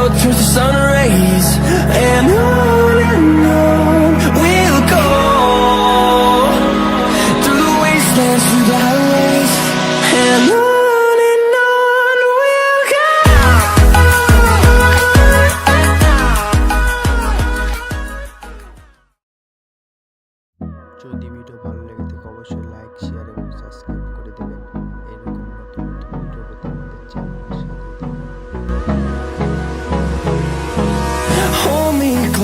turns to sun rays. And on and on we'll go through the wastelands, through the highways, and on and on we'll go. যদি video ভালো লেগে